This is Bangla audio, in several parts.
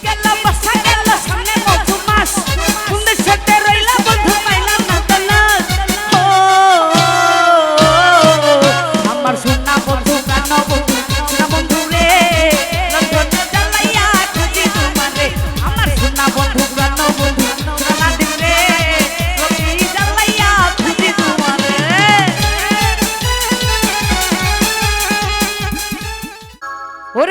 que la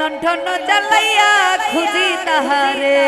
লণ্ঠন জ্বালাইয়া খুঁজি তাহারে।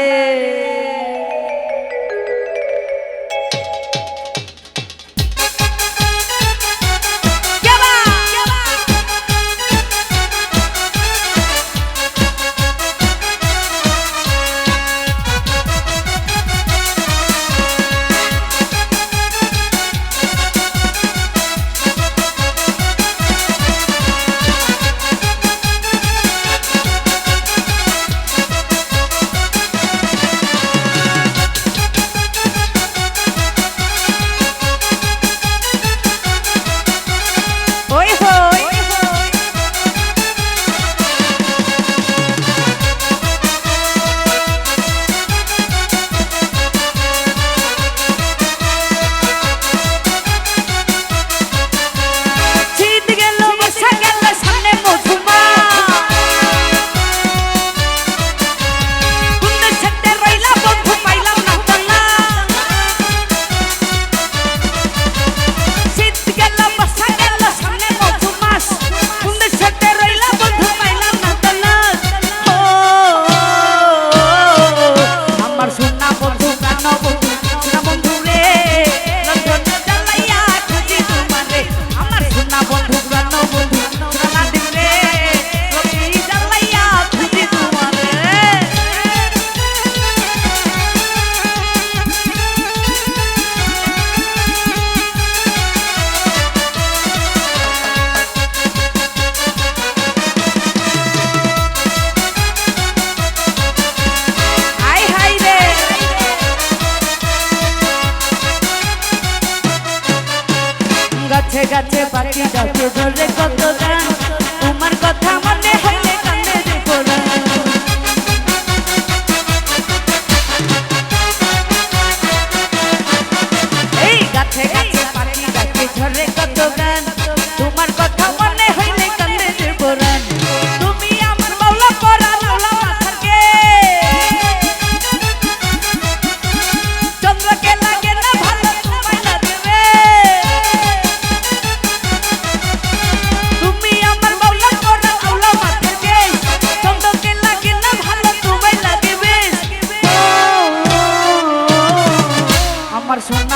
গেছে পাখি ডাকে ধরে কত গান। just one.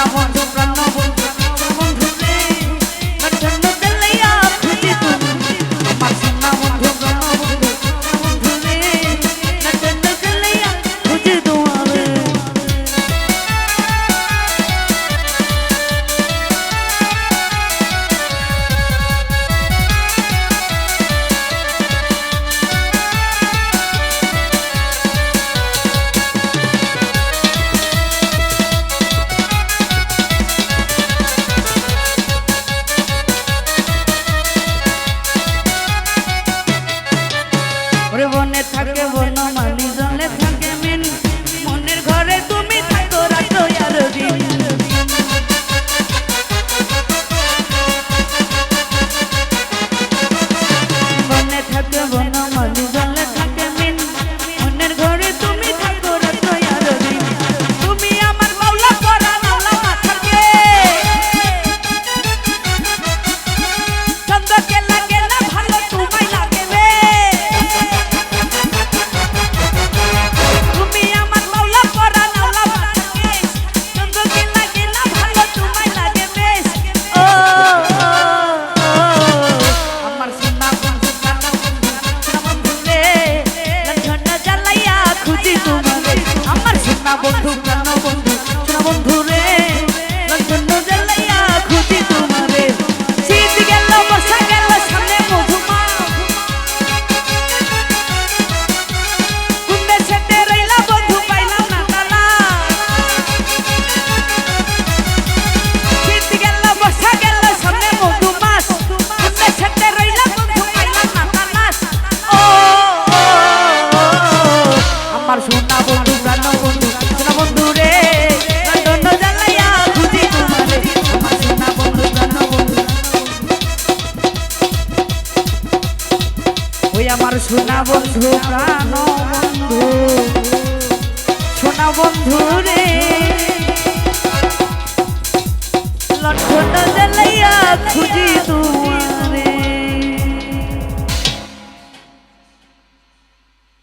সোনা বন্ধু প্রাণ বন্ধু। সোনা বন্ধু রে।